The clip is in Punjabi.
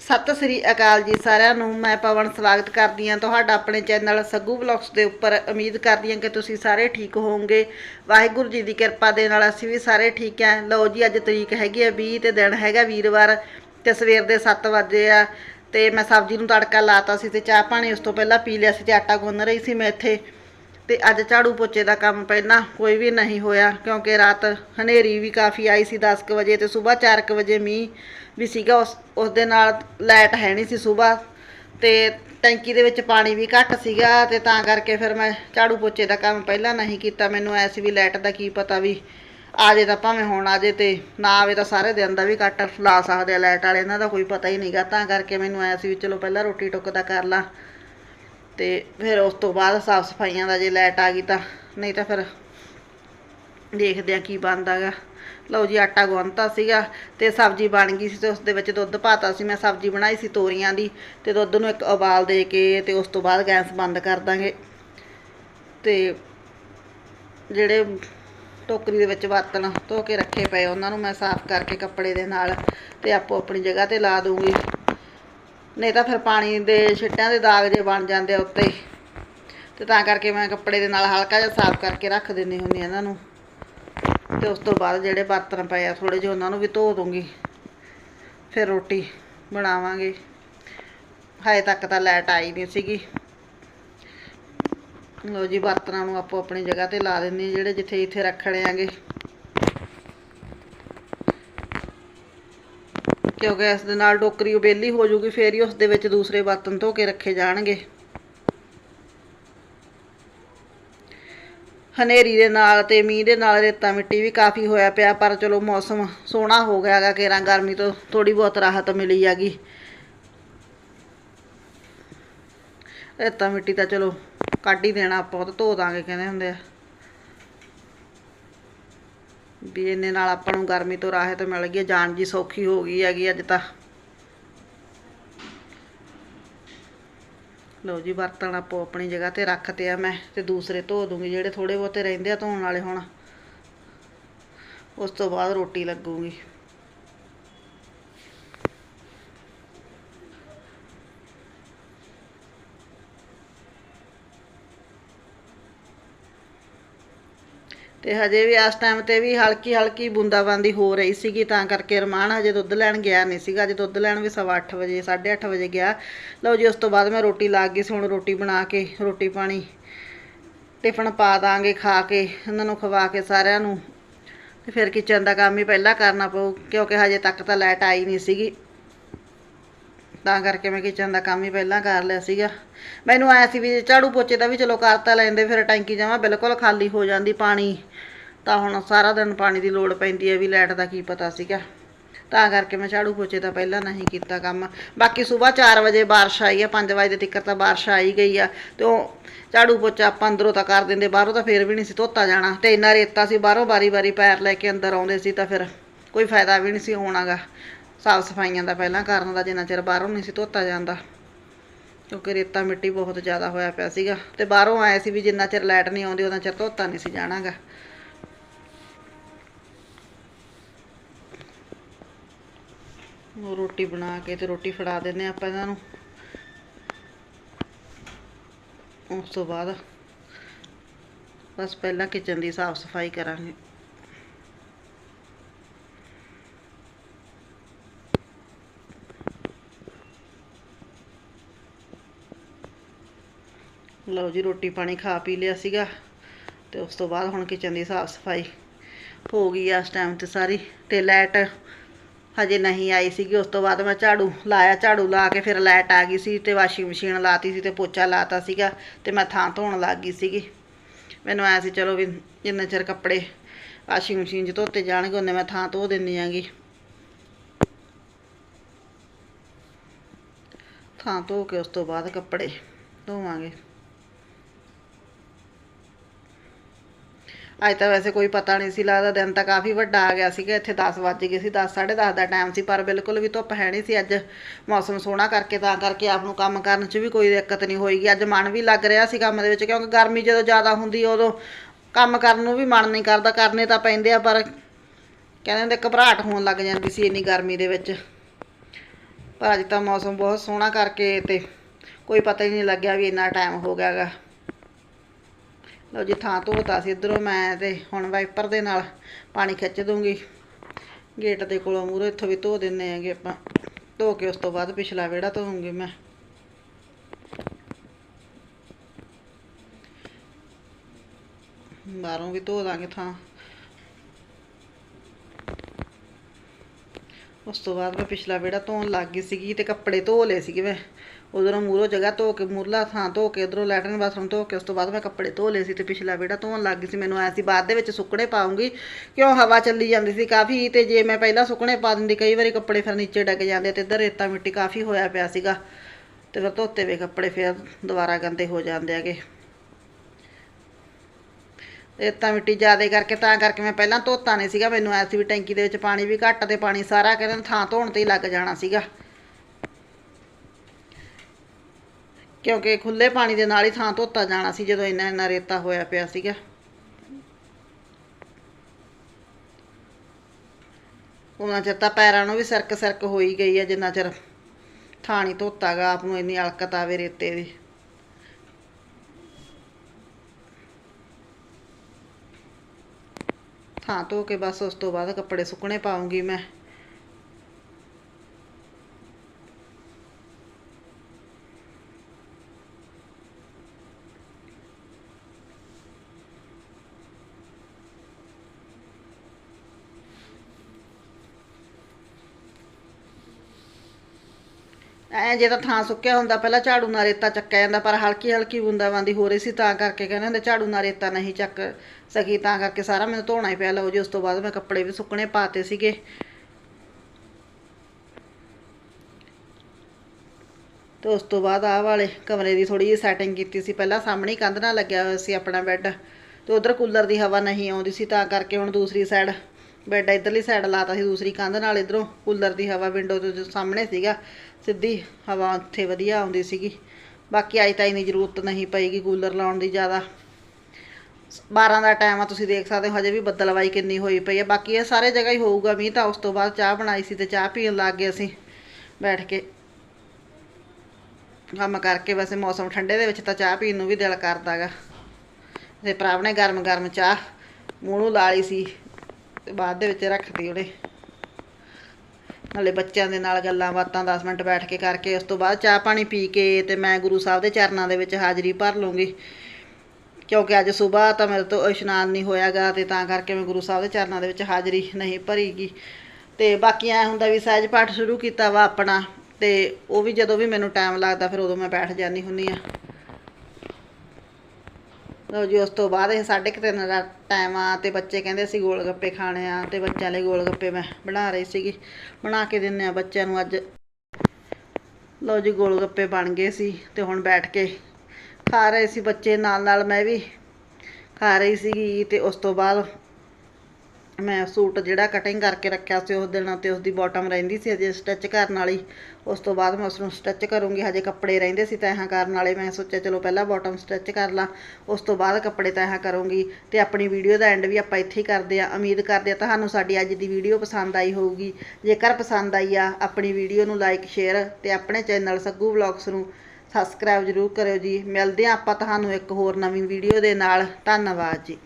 ਸਤਿ ਸ੍ਰੀ ਅਕਾਲ ਜੀ ਸਾਰਿਆਂ ਨੂੰ, ਮੈਂ ਪਵਨ ਸਵਾਗਤ ਕਰਦੀ ਹਾਂ ਤੁਹਾਡਾ ਆਪਣੇ ਚੈਨਲ ਸੱਗੂ ਬਲੌਗਸ ਦੇ ਉੱਪਰ। ਉਮੀਦ ਕਰਦੀ ਹਾਂ ਕਿ ਤੁਸੀਂ ਸਾਰੇ ਠੀਕ ਹੋਵੋਗੇ। ਵਾਹਿਗੁਰੂ ਜੀ ਦੀ ਕਿਰਪਾ ਦੇ ਨਾਲ ਅਸੀਂ ਵੀ ਸਾਰੇ ਠੀਕ ਹਾਂ। ਲਓ ਜੀ, ਅੱਜ ਤਰੀਕ ਹੈਗੀ ਹੈ 20 ਤੇ ਦਿਨ ਹੈਗਾ ਵੀਰਵਾਰ ਤੇ ਸਵੇਰ ਦੇ 7 ਵਜੇ ਆ ਤੇ ਮੈਂ ਸਬਜ਼ੀ ਨੂੰ ਤੜਕਾ ਲਾਤਾ ਸੀ ਤੇ ਚਾਹ ਪਾਣੀ ਉਸ ਤੋਂ ਪਹਿਲਾਂ ਪੀ ਲਿਆ ਸੀ ਤੇ ਆਟਾ ਗੁੰਨ ਰਹੀ ਸੀ ਮੈਂ ਇੱਥੇ। ਤੇ ਅੱਜ ਝਾੜੂ ਪੋਚੇ ਦਾ ਕੰਮ ਪਹਿਲਾਂ ਕੋਈ ਵੀ ਨਹੀਂ ਹੋਇਆ, ਕਿਉਂਕਿ ਰਾਤ ਹਨੇਰੀ ਵੀ ਕਾਫੀ ਆਈ ਸੀ 10 ਕੁ ਵਜੇ ਤੇ ਸਵੇਰ 4 ਕੁ ਵਜੇ ਮੀਂਹ ਵੀ ਸੀਗਾ, ਉਸ ਉਸ ਦੇ ਨਾਲ ਲਾਈਟ ਹੈ ਨਹੀਂ ਸੀ ਸਵੇਰ ਤੇ ਟੈਂਕੀ ਦੇ ਵਿੱਚ ਪਾਣੀ ਵੀ ਘੱਟ ਸੀਗਾ ਤੇ ਤਾਂ ਕਰਕੇ ਫਿਰ ਮੈਂ ਝਾੜੂ ਪੋਚੇ ਦਾ ਕੰਮ ਪਹਿਲਾਂ ਨਹੀਂ ਕੀਤਾ। ਮੈਨੂੰ ਐ ਸੀ ਵੀ ਲਾਈਟ ਦਾ ਕੀ ਪਤਾ ਵੀ ਆ ਜੇ ਤਾਂ ਭਾਵੇਂ ਹੁਣ ਆ ਜੇ ਤੇ ਨਾ ਆਵੇ ਤਾਂ ਸਾਰੇ ਦਿਨ ਦਾ ਵੀ ਕੱਟ ਲਾ ਸਕਦੇ ਆ ਲਾਈਟ ਵਾਲੇ, ਇਹਨਾਂ ਦਾ ਕੋਈ ਪਤਾ ਹੀ ਨਹੀਂਗਾ ਤਾਂ ਕਰਕੇ ਮੈਨੂੰ ਐ ਸੀ ਵੀ ਚਲੋ ਪਹਿਲਾਂ ਰੋਟੀ ਟੁੱਕ ਦਾ ਕਰ ਲਾਂ। ਤੇ ਫਿਰ ਉਸ ਤੋਂ ਬਾਅਦ ਸਾਫ਼ ਸਫਾਈਆਂ ਦਾ ਜੇ ਲਾਈਟ ਆ ਗਈ ਤਾਂ ਨਹੀਂ ਤਾਂ ਫਿਰ ਦੇਖਦੇ ਆ ਕੀ ਬਣਦਾਗਾ ਲਓ ਜੀ, ਆਟਾ ਗੁੰਨਤਾ ਸੀਗਾ ਤੇ ਸਬਜ਼ੀ ਬਣ ਗਈ ਸੀ ਤੇ ਉਸ ਦੇ ਵਿੱਚ ਦੁੱਧ ਪਾਤਾ ਸੀ। ਮੈਂ ਸਬਜ਼ੀ ਬਣਾਈ ਸੀ ਤੋਰੀਆਂ ਦੀ ਤੇ ਦੁੱਧ ਨੂੰ ਇੱਕ ਉਬਾਲ ਦੇ ਕੇ ਤੇ ਉਸ ਤੋਂ ਬਾਅਦ ਗੈਸ ਬੰਦ ਕਰ ਦਾਂਗੇ। ਤੇ ਜਿਹੜੇ ਟੋਕਰੀ ਦੇ ਵਿੱਚ ਬਰਤਨ ਧੋ ਕੇ ਰੱਖੇ ਪਏ ਉਹਨਾਂ ਨੂੰ ਮੈਂ ਸਾਫ਼ ਕਰਕੇ ਕੱਪੜੇ ਦੇ ਨਾਲ ਤੇ ਆਪੋ ਆਪਣੀ ਜਗ੍ਹਾ ਤੇ ਲਾ ਦੂੰਗੀ ਨਹੀਂ ਤਾਂ ਫਿਰ ਪਾਣੀ ਦੇ ਛਿੱਟਿਆਂ ਦੇ ਦਾਗ ਜੇ ਬਣ ਜਾਂਦੇ ਆ ਉੱਤੇ। ਤੇ ਤਾਂ ਕਰਕੇ ਮੈਂ ਕੱਪੜੇ ਦੇ ਨਾਲ ਹਲਕਾ ਜਿਹਾ ਸਾਫ਼ ਕਰਕੇ ਰੱਖ ਦਿੰਦੀ ਹੁੰਦੀ ਇਹਨਾਂ ਨੂੰ। ਤੇ ਉਸ ਤੋਂ ਬਾਅਦ ਜਿਹੜੇ ਬਰਤਨ ਪਏ ਆ ਥੋੜੇ ਜਿਹੇ ਉਹਨਾਂ ਨੂੰ ਵੀ ਧੋ ਦੂੰਗੀ। ਫਿਰ ਰੋਟੀ ਬਣਾਵਾਂਗੇ। ਹਾਏ ਤੱਕ ਤਾਂ ਲਾਈਟ ਆਈ ਨਹੀਂ ਸੀਗੀ। ਲੋ ਜੀ, ਬਰਤਨਾਂ ਨੂੰ ਆਪੋ ਆਪਣੀ ਜਗ੍ਹਾ ਤੇ ਲਾ ਦਿੰਦੇ ਜਿਹੜੇ ਜਿੱਥੇ ਇੱਥੇ ਰੱਖਣੇ ਆਂਗੇ। ਕਿਉਂਕਿ ਇਸ ਦੇ ਨਾਲ ਟੋਕਰੀ ਉਬੇਲੀ ਹੋ ਜੂਗੀ, ਫੇਰ ਹੀ ਉਸ ਦੇ ਵਿੱਚ ਦੂਸਰੇ ਬਰਤਨ ਧੋ ਕੇ ਰੱਖੇ ਜਾਣਗੇ। ਹਨੇਰੀ ਦੇ ਨਾਲ ਤੇ ਮੀਂਹ ਦੇ ਨਾਲ ਰੇਤਾ ਮਿੱਟੀ ਵੀ ਕਾਫੀ ਹੋਇਆ ਪਿਆ, ਪਰ ਚਲੋ ਮੌਸਮ ਸੋਹਣਾ ਹੋ ਗਿਆ ਹੈਗਾ ਕੇਰਾਂ ਗਰਮੀ ਤੋਂ ਥੋੜੀ ਬਹੁਤ ਰਾਹਤ ਮਿਲੀ ਹੈਗੀ। ਰੇਤਾ ਮਿੱਟੀ ਤਾਂ ਚਲੋ ਕੱਢ ਹੀ ਦੇਣਾ, ਆਪਾਂ ਉਹ ਤਾਂ ਧੋ ਦਾਂਗੇ ਕਹਿੰਦੇ ਹੁੰਦੇ ਆ। ਵੀ ਇਹਨੇ ਨਾਲ ਆਪਾਂ ਨੂੰ ਗਰਮੀ ਤੋਂ ਰਾਹਤ ਮਿਲ ਗਈ ਜਾਨ ਜੀ ਸੌਖੀ ਹੋ ਗਈ ਹੈਗੀ ਅੱਜ ਤਾਂ। ਲਓ ਜੀ, ਬਰਤਨ ਆਪੋ ਆਪਣੀ ਜਗ੍ਹਾ ਤੇ ਰੱਖਤੇ ਆ ਮੈਂ ਤੇ ਦੂਸਰੇ ਧੋ ਦੂੰਗੀ, ਜਿਹੜੇ ਥੋੜੇ ਬਹੁਤੇ ਰਹਿੰਦੇ ਆ ਧੋਣ ਵਾਲੇ ਹੁਣ। ਉਸ ਤੋਂ ਬਾਅਦ ਰੋਟੀ ਲੱਗੂਗੀ। ਤੇ ਹਜੇ ਵੀ ਇਸ ਟਾਈਮ ਤੇ ਵੀ ਹਲਕੀ ਹਲਕੀ ਬੂੰਦਾਬਾਂਦੀ ਹੋ ਰਹੀ ਸੀਗੀ, ਤਾਂ ਕਰਕੇ ਰਮਾਨ ਹਜੇ ਦੁੱਧ ਲੈਣ ਗਿਆ ਨਹੀਂ ਸੀਗਾ। ਅਜੇ ਦੁੱਧ ਲੈਣ ਵੀ ਸਵਾ ਅੱਠ ਵਜੇ 8:30 ਵਜੇ ਗਿਆ। ਲਓ ਜੀ, ਉਸ ਤੋਂ ਬਾਅਦ ਮੈਂ ਰੋਟੀ ਲਾ ਗਈ ਸੀ, ਹੁਣ ਰੋਟੀ ਬਣਾ ਕੇ, ਰੋਟੀ ਪਾਣੀ ਟਿਫਨ ਪਾ ਦਾਂਗੇ, ਖਾ ਕੇ, ਇਹਨਾਂ ਨੂੰ ਖਵਾ ਕੇ ਸਾਰਿਆਂ ਨੂੰ। ਤੇ ਫਿਰ ਕਿਚਨ ਦਾ ਕੰਮ ਹੀ ਪਹਿਲਾਂ ਕਰਨਾ ਪਊ, ਕਿਉਂਕਿ ਹਜੇ ਤੱਕ ਤਾਂ ਲਾਈਟ ਆਈ ਨਹੀਂ ਸੀਗੀ। ਤਾਂ ਕਰਕੇ ਮੈਂ ਕਿਚਨ ਦਾ ਕੰਮ ਹੀ ਪਹਿਲਾਂ ਕਰ ਲਿਆ ਸੀਗਾ। ਮੈਨੂੰ ਆਇਆ ਸੀ ਵੀ ਝਾੜੂ ਪੋਚੇ ਦਾ ਵੀ ਚਲੋ ਕਰਤਾ ਲੈਂਦੇ, ਫਿਰ ਟੈਂਕੀ ਜਮਾ ਬਿਲਕੁਲ ਖਾਲੀ ਹੋ ਜਾਂਦੀ ਪਾਣੀ। ਤਾਂ ਹੁਣ ਸਾਰਾ ਦਿਨ ਪਾਣੀ ਦੀ ਲੋੜ ਪੈਂਦੀ ਹੈ ਵੀ ਲਾਈਟ ਦਾ ਕੀ ਪਤਾ ਸੀਗਾ। ਤਾਂ ਕਰਕੇ ਮੈਂ ਝਾੜੂ ਪੋਚੇ ਤਾਂ ਪਹਿਲਾਂ ਨਹੀਂ ਕੀਤਾ ਕੰਮ। ਬਾਕੀ ਸਵੇਰ 4 ਵਜੇ ਬਾਰਿਸ਼ ਆਈ ਆ 5 ਵਜੇ ਤੱਕ ਤਾਂ ਬਾਰਿਸ਼ ਆਈ ਗਈ ਆ। ਤੇ ਉਹ ਝਾੜੂ ਪੋਚਾ ਆਪਾਂ ਅੰਦਰੋਂ ਤਾਂ ਕਰ ਦਿੰਦੇ, ਬਾਹਰੋਂ ਤਾਂ ਫੇਰ ਵੀ ਨਹੀਂ ਸੀ ਧੋਤਾ ਜਾਣਾ। ਤੇ ਇੰਨਾ ਰੇਤਾ ਸੀ, ਬਾਹਰੋਂ ਬਾਰੀ-ਬਾਰੀ ਪੈਰ ਲੈ ਕੇ ਅੰਦਰ ਆਉਂਦੇ ਸੀ ਤਾਂ ਫਿਰ ਕੋਈ ਫਾਇਦਾ ਵੀ ਨਹੀਂ ਸੀ ਹੋਣਾਗਾ। ਸਾਫ਼ ਸਫਾਈਆਂ ਦਾ ਪਹਿਲਾਂ ਕਰਨ ਦਾ, ਜਿੰਨਾ ਚਿਰ ਬਾਹਰੋਂ ਨਹੀਂ ਸੀ ਧੋਤਾ ਜਾਂਦਾ। ਕਿਉਂਕਿ ਰੇਤਾ ਮਿੱਟੀ ਬਹੁਤ ਜ਼ਿਆਦਾ ਹੋਇਆ ਪਿਆ ਸੀਗਾ। ਤੇ ਬਾਹਰੋਂ ਆਏ ਸੀ ਵੀ ਜਿੰਨਾ ਚਿਰ ਲਾਈਟ ਨਹੀਂ ਆਉਂਦੀ ਉਹਨਾਂ ਚਿਰ ਧੋਤਾ ਨਹੀਂ ਸੀ ਜਾਣਾਗਾ। ਉਹ ਰੋਟੀ ਬਣਾ ਕੇ ਤੇ ਰੋਟੀ ਫੜਾ ਦਿੰਦੇ ਹਾਂ ਆਪਾਂ ਇਹਨਾਂ ਨੂੰ। ਉਸ ਤੋਂ ਬਾਅਦ ਬਸ ਪਹਿਲਾਂ ਕਿਚਨ ਦੀ ਸਾਫ਼ ਸਫ਼ਾਈ ਕਰਾਂਗੇ। ਲਓ ਜੀ ਰੋਟੀ ਪਾਣੀ ਖਾ ਪੀ ਲਿਆ ਸੀਗਾ ਤੇ ਉਸ ਤੋਂ ਬਾਅਦ ਹੁਣ ਕਿਚਨ ਦੀ ਸਾਫ਼ ਸਫ਼ਾਈ ਹੋ ਗਈ ਆ ਇਸ ਟਾਈਮ ਤੇ ਸਾਰੀ ਤੇ ਲਾਈਟ ਹਜੇ ਨਹੀਂ ਆਈ ਸੀਗੀ, ਉਸ ਤੋਂ ਬਾਅਦ ਮੈਂ ਝਾੜੂ ਲਾਇਆ, ਝਾੜੂ ਲਾ ਕੇ ਫਿਰ ਲਾਈਟ ਆ ਗਈ ਸੀ ਤੇ ਵਾਸ਼ਿੰਗ ਮਸ਼ੀਨ ਲਾਤੀ ਸੀ ਤੇ ਪੋਚਾ ਲਾਤਾ ਸੀਗਾ ਤੇ ਮੈਂ ਥਾਂ ਧੋਣ ਲੱਗ ਗਈ ਸੀਗੀ। ਮੈਨੂੰ ਆਇਆ ਸੀ ਚਲੋ ਵੀ ਜਿੰਨਾ ਚਿਰ ਕੱਪੜੇ ਵਾਸ਼ਿੰਗ ਮਸ਼ੀਨ 'ਚ ਧੋਤੇ ਜਾਣਗੇ, ਉਹਨੇ ਮੈਂ ਥਾਂ ਧੋ ਦਿੰਨੀ ਆਂਗੀ ਥਾਂ ਧੋ ਕੇ ਉਸ ਤੋਂ ਬਾਅਦ ਕੱਪੜੇ ਧੋਵਾਂਗੇ। ਅੱਜ ਤਾਂ ਵੈਸੇ ਕੋਈ ਪਤਾ ਨਹੀਂ ਸੀ, ਲੱਗਦਾ ਦਿਨ ਤਾਂ ਕਾਫੀ ਵੱਡਾ ਆ ਗਿਆ ਸੀਗਾ, ਇੱਥੇ 10 ਵੱਜ ਗਏ ਸੀ 10 10:30 ਦਾ ਟਾਈਮ ਸੀ, ਪਰ ਬਿਲਕੁਲ ਵੀ ਧੁੱਪ ਹੈ ਨਹੀਂ ਸੀ ਅੱਜ। ਮੌਸਮ ਸੋਹਣਾ ਕਰਕੇ, ਤਾਂ ਕਰਕੇ ਆਪ ਨੂੰ ਕੰਮ ਕਰਨ 'ਚ ਵੀ ਕੋਈ ਦਿੱਕਤ ਨਹੀਂ ਹੋਈਗੀ ਅੱਜ ਮਨ ਵੀ ਲੱਗ ਰਿਹਾ ਸੀ ਕੰਮ ਦੇ ਵਿੱਚ, ਕਿਉਂਕਿ ਗਰਮੀ ਜਦੋਂ ਜ਼ਿਆਦਾ ਹੁੰਦੀ ਉਦੋਂ ਕੰਮ ਕਰਨ ਨੂੰ ਵੀ ਮਨ ਨਹੀਂ ਕਰਦਾ, ਕਰਨੇ ਤਾਂ ਪੈਂਦੇ ਆ, ਪਰ ਕਹਿੰਦੇ ਹੁੰਦੇ ਘਬਰਾਹਟ ਹੋਣ ਲੱਗ ਜਾਂਦੀ ਸੀ ਇੰਨੀ ਗਰਮੀ ਦੇ ਵਿੱਚ। ਪਰ ਅੱਜ ਤਾਂ ਮੌਸਮ ਬਹੁਤ ਸੋਹਣਾ ਕਰਕੇ ਤੇ ਕੋਈ ਪਤਾ ਹੀ ਨਹੀਂ ਲੱਗਿਆ ਵੀ ਇੰਨਾ ਟਾਈਮ ਹੋ ਗਿਆਗਾ। ਲਓ ਜੀ, ਥਾਂ ਧੋਤਾ ਸੀ ਇਧਰੋਂ ਮੈਂ ਤੇ ਹੁਣ ਵਾਈਪਰ ਦੇ ਨਾਲ ਪਾਣੀ ਖਿੱਚ ਦੂੰਗੀ। ਗੇਟ ਦੇ ਕੋਲੋਂ ਮੂਹਰੇ ਇੱਥੋਂ ਵੀ ਧੋ ਦਿੰਨੇ ਆਗੇ ਆਪਾਂ। ਧੋ ਕੇ ਉਸ ਤੋਂ ਬਾਅਦ ਪਿਛਲਾ ਵਿਹੜਾ ਧੋਉਂਗੀ ਮੈਂ। ਬਾਹਰੋਂ ਵੀ ਧੋ ਦਾਂਗੇ ਥਾਂ। ਉਸ ਤੋਂ ਬਾਅਦ ਮੈਂ ਪਿਛਲਾ ਵਿਹੜਾ ਧੋਣ ਲੱਗ ਗਈ ਸੀਗੀ ਤੇ ਕੱਪੜੇ ਧੋ ਲਏ ਸੀਗੇ ਮੈਂ। ਉਧਰੋਂ ਮੂਹਰੋਂ ਜਗ੍ਹਾ ਧੋ ਕੇ, ਮੂਰਲਾ ਥਾਂ ਧੋ ਕੇ, ਉਧਰੋਂ ਲੈਟਰਨ ਬਾਥਰੂਮ ਧੋ ਕੇ, ਉਸ ਤੋਂ ਬਾਅਦ ਮੈਂ ਕੱਪੜੇ ਧੋ ਲਏ ਸੀ ਤੇ ਪਿਛਲਾ ਵਿਹੜਾ ਧੋਣ ਲੱਗ ਗਈ ਸੀ। ਮੈਨੂੰ ਐ ਸੀ ਬਾਅਦ ਦੇ ਵਿੱਚ ਸੁੱਕਣੇ ਪਾਉਂਗੀ। ਕਿਉਂ ਹਵਾ ਚੱਲੀ ਜਾਂਦੀ ਸੀ ਕਾਫੀ? ਤੇ ਜੇ ਮੈਂ ਪਹਿਲਾਂ ਸੁੱਕਣੇ ਪਾ ਦਿੰਦੀ, ਕਈ ਵਾਰੀ ਕੱਪੜੇ ਫਿਰ ਨੀਚੇ ਡਿੱਗ ਜਾਂਦੇ ਤੇ ਇੱਧਰ ਰੇਤਾ ਮਿੱਟੀ ਕਾਫੀ ਹੋਇਆ ਪਿਆ ਸੀਗਾ। ਤੇ ਫਿਰ ਧੋਤੇ ਵੇ ਕੱਪੜੇ, ਫਿਰ ਦੁਬਾਰਾ ਗੰਦੇ ਹੋ ਜਾਂਦੇ ਹੈਗੇ। ਰੇਤਾ ਮਿੱਟੀ ਜ਼ਿਆਦਾ ਕਰਕੇ, ਤਾਂ ਕਰਕੇ ਮੈਂ ਪਹਿਲਾਂ ਧੋਤਾ ਨਹੀਂ ਸੀਗਾ। ਮੈਨੂੰ ਐਸੀ ਵੀ ਟੈਂਕੀ ਦੇ ਵਿੱਚ ਪਾਣੀ ਵੀ ਘੱਟ ਤੇ ਪਾਣੀ ਸਾਰਾ ਕਹਿੰਦੇ ਥਾਂ ਧੋਣ ਤੇ ਹੀ ਲੱਗ ਜਾਣਾ ਸੀਗਾ। ਕਿਉਂਕਿ ਖੁੱਲੇ ਪਾਣੀ ਦੇ ਨਾਲ ਹੀ ਥਾਂ ਧੋਤਾ ਜਾਣਾ ਸੀ ਜਦੋਂ ਇੰਨਾ ਇੰਨਾ ਰੇਤਾ ਹੋਇਆ ਪਿਆ ਸੀਗਾ। ਉਹਨਾਂ ਚਿਰ ਤਾਂ ਪੈਰਾਂ ਨੂੰ ਵੀ ਸਰਕ ਸਰਕ ਹੋਈ ਗਈ ਹੈ ਜਿੰਨਾ ਚਿਰ ਥਾਂ ਨਹੀਂ ਧੋਤਾਗਾ ਆਪ ਨੂੰ ਇੰਨੀ ਅਲਕਤ ਆਵੇ ਰੇਤੇ ਦੀ। ਥਾਂ ਧੋ ਕੇ ਬਸ ਉਸ ਤੋਂ ਬਾਅਦ ਕੱਪੜੇ ਸੁੱਕਣੇ ਪਾਉਂਗੀ ਮੈਂ। ਐ ਜੇ ਤਾਂ ਥਾਂ ਸੁੱਕਿਆ ਹੁੰਦਾ, ਪਹਿਲਾਂ ਝਾੜੂ ਨਾਲ ਰੇਤਾ ਚੱਕਿਆ ਜਾਂਦਾ, ਪਰ ਹਲਕੀ ਹਲਕੀ ਬੂੰਦਾਬਾਂਦੀ ਹੋ ਰਹੀ ਸੀ, ਤਾਂ ਕਰਕੇ ਕਹਿੰਦੇ ਹੁੰਦੇ ਝਾੜੂ ਨਾਲ ਰੇਤਾ ਨਹੀਂ ਚੱਕ ਸਕੀ, ਤਾਂ ਕਰਕੇ ਸਾਰਾ ਮੈਨੂੰ ਧੋਣਾ ਹੀ ਪਿਆ। ਲਓ ਜੀ, ਉਸ ਤੋਂ ਬਾਅਦ ਮੈਂ ਕੱਪੜੇ ਵੀ ਸੁੱਕਣੇ ਪਾਤੇ ਸੀਗੇ। ਤੇ ਉਸ ਤੋਂ ਬਾਅਦ ਆਹ ਵਾਲੇ ਕਮਰੇ ਦੀ ਥੋੜੀ ਜਿਹੀ ਸੈਟਿੰਗ ਕੀਤੀ ਸੀ। ਪਹਿਲਾਂ ਸਾਹਮਣੇ ਹੀ ਕੰਧ ਨਾਲ ਲੱਗਿਆ ਹੋਇਆ ਸੀ ਆਪਣਾ ਬੈੱਡ ਤੇ ਉਧਰ ਕੂਲਰ ਦੀ ਹਵਾ ਨਹੀਂ ਆਉਂਦੀ ਸੀ, ਤਾਂ ਕਰਕੇ ਹੁਣ ਦੂਸਰੀ ਸਾਈਡ ਬੈੱਡ ਇਧਰਲੀ ਸਾਈਡ ਲਾਤਾ ਸੀ, ਦੂਸਰੀ ਕੰਧ ਨਾਲ ਇਧਰੋਂ ਕੂਲਰ ਦੀ ਹਵਾ ਵਿੰਡੋ ਤੋਂ ਸਾਹਮਣੇ ਸੀਗਾ, ਸਿੱਧੀ ਹਵਾ ਉੱਥੇ ਵਧੀਆ ਆਉਂਦੀ ਸੀਗੀ। ਬਾਕੀ ਅੱਜ ਤਾਂ ਇੰਨੀ ਜ਼ਰੂਰਤ ਨਹੀਂ ਪਏਗੀ ਕੂਲਰ ਲਾਉਣ ਦੀ ਜ਼ਿਆਦਾ। 12 ਦਾ ਟਾਈਮ ਆ, ਤੁਸੀਂ ਦੇਖ ਸਕਦੇ ਹੋ, ਹਜੇ ਵੀ ਬੱਦਲਵਾਈ ਕਿੰਨੀ ਹੋਈ ਪਈ ਹੈ ਬਾਕੀ ਇਹ ਸਾਰੇ ਜਗ੍ਹਾ ਹੀ ਹੋਊਗਾ ਮੀਂਹ, ਤਾਂ ਉਸ ਤੋਂ ਬਾਅਦ ਚਾਹ ਬਣਾਈ ਸੀ ਤੇ ਚਾਹ ਪੀਣ ਲੱਗ ਗਏ ਅਸੀਂ, ਬੈਠ ਕੇ। ਕੰਮ ਕਰਕੇ ਵੈਸੇ ਮੌਸਮ ਠੰਡੇ ਦੇ ਵਿੱਚ ਤਾਂ ਚਾਹ ਪੀਣ ਨੂੰ ਵੀ ਦਿਲ ਕਰਦਾਗਾ। ਤੇ ਭਰਾਵ ਨੇ ਗਰਮ ਗਰਮ ਚਾਹ, ਮੂੰਹ ਨੂੰ ਲਾ ਲਈ ਸੀ ਤੇ ਬਾਅਦ ਦੇ ਵਿੱਚ ਰੱਖਦੀ ਉਹਨੇ ਨਾਲੇ ਬੱਚਿਆਂ ਦੇ ਨਾਲ ਗੱਲਾਂ ਬਾਤਾਂ 10 ਮਿੰਟ ਬੈਠ ਕੇ ਕਰਕੇ, ਉਸ ਤੋਂ ਬਾਅਦ ਚਾਹ ਪਾਣੀ ਪੀ ਕੇ ਤੇ ਮੈਂ ਗੁਰੂ ਸਾਹਿਬ ਦੇ ਚਰਨਾਂ ਦੇ ਵਿੱਚ ਹਾਜ਼ਰੀ ਭਰ ਲੂੰਗੀ। ਕਿਉਂਕਿ ਅੱਜ ਸਵੇਰ ਤਾਂ ਮੇਰੇ ਤੋਂ ਇਸ਼ਨਾਨ ਨਹੀਂ ਹੋਇਆਗਾ ਤੇ ਤਾਂ ਕਰਕੇ ਮੈਂ ਗੁਰੂ ਸਾਹਿਬ ਦੇ ਚਰਨਾਂ ਦੇ ਵਿੱਚ ਹਾਜ਼ਰੀ ਨਹੀਂ ਭਰੀਗੀ। ਤੇ ਬਾਕੀ ਐ ਹੁੰਦਾ ਵੀ ਸਹਿਜ ਪਾਠ ਸ਼ੁਰੂ ਕੀਤਾ ਵਾ ਆਪਣਾ, ਤੇ ਉਹ ਵੀ ਜਦੋਂ ਵੀ ਮੈਨੂੰ ਟਾਈਮ ਲੱਗਦਾ ਫਿਰ ਉਦੋਂ ਮੈਂ ਬੈਠ ਜਾਂਦੀ ਹੁੰਨੀ ਆ। ਲਓ ਜੀ, ਉਸ ਤੋਂ ਬਾਅਦ ਇਹ ਸਾਢੇ ਕੁ ਤਿੰਨ ਦਾ ਟਾਈਮ ਆ ਤੇ ਬੱਚੇ ਕਹਿੰਦੇ ਅਸੀਂ ਗੋਲ ਗੱਪੇ ਖਾਣੇ ਆ ਤੇ ਬੱਚਿਆਂ ਲਈ ਗੋਲ ਗੱਪੇ ਮੈਂ ਬਣਾ ਰਹੀ ਸੀਗੀ, ਬਣਾ ਕੇ ਦਿੰਨੇ ਆ ਬੱਚਿਆਂ ਨੂੰ ਅੱਜ। ਲਓ ਜੀ ਗੋਲ ਗੱਪੇ ਬਣ ਗਏ ਸੀ ਤੇ ਹੁਣ ਬੈਠ ਕੇ ਖਾ ਰਹੇ ਸੀ ਬੱਚੇ ਨਾਲ ਨਾਲ ਮੈਂ ਵੀ। ਖਾ ਰਹੀ ਸੀਗੀ ਤੇ ਉਸ ਤੋਂ ਬਾਅਦ ਮੈਂ ਸੂਟ ਜਿਹੜਾ ਕਟਿੰਗ ਕਰਕੇ ਰੱਖਿਆ ਸੀ, ਉਸ ਦਿਨ ਤੇ ਉਸ ਦੀ ਬਾਟਮ ਰਹਿੰਦੀ ਸੀ, ਅਜੇ ਸਟਿਚ ਕਰਨ ਵਾਲੀ। ਉਸ ਤੋਂ ਬਾਅਦ ਮੈਂ ਉਸ ਨੂੰ ਸਟਿਚ ਕਰੂੰਗੀ, ਹਜੇ ਕੱਪੜੇ ਰਹਿੰਦੇ ਸੀ ਤੈਹਾਂ ਕਰਨ ਵਾਲੇ। ਮੈਂ ਸੋਚਿਆ, ਚਲੋ ਪਹਿਲਾਂ ਬਾਟਮ ਸਟਿਚ ਕਰ ਲਾਂ। ਉਸ ਤੋਂ ਬਾਅਦ ਕੱਪੜੇ ਤੈਹਾਂ ਕਰੂੰਗੀ। ਤੇ ਆਪਣੀ ਵੀਡੀਓ ਦਾ ਐਂਡ ਵੀ ਆਪਾਂ ਇੱਥੇ ਹੀ ਕਰਦੇ ਆ ਉਮੀਦ ਕਰਦੇ ਆ ਤੁਹਾਨੂੰ ਸਾਡੀ ਅੱਜ ਦੀ ਵੀਡੀਓ ਪਸੰਦ ਆਈ ਹੋਊਗੀ। ਜੇਕਰ ਪਸੰਦ ਆਈ ਆ, ਆਪਣੀ ਵੀਡੀਓ ਨੂੰ ਲਾਈਕ ਸ਼ੇਅਰ ਤੇ ਆਪਣੇ ਚੈਨਲ ਸੱਗੂ ਵਲੌਗਸ ਨੂੰ ਸਬਸਕ੍ਰਾਈਬ ਜ਼ਰੂਰ ਕਰਿਓ ਜੀ। ਮਿਲਦੇ ਆ ਆਪਾਂ ਤੁਹਾਨੂੰ ਇੱਕ ਹੋਰ ਨਵੀਂ ਵੀਡੀਓ ਦੇ ਨਾਲ। ਧੰਨਵਾਦ ਜੀ।